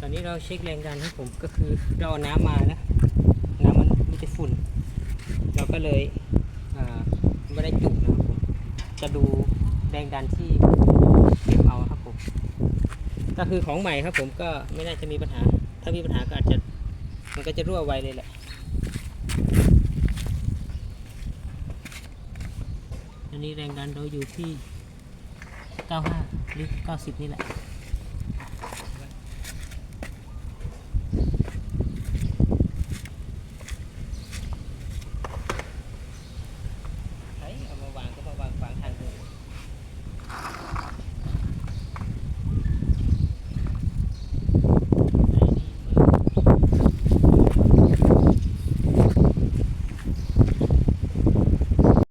ตอนนี้เราเช็คแรงดันครับผมก็คือเราเอาน้ำมานะ น้ำมันมีแต่ฝุ่น เราก็เลยไม่ได้จุกนะครับผมจะดูแรงดันที่เก็บเอาครับผมก็คือของใหม่ครับผมก็ไม่น่าจะมีปัญหา ถ้ามีปัญหาก็อาจจะมันก็จะรั่วไวเลยแหละอันนี้แรงดันเราอยู่ที่ 95หรือ90 นี่แหละ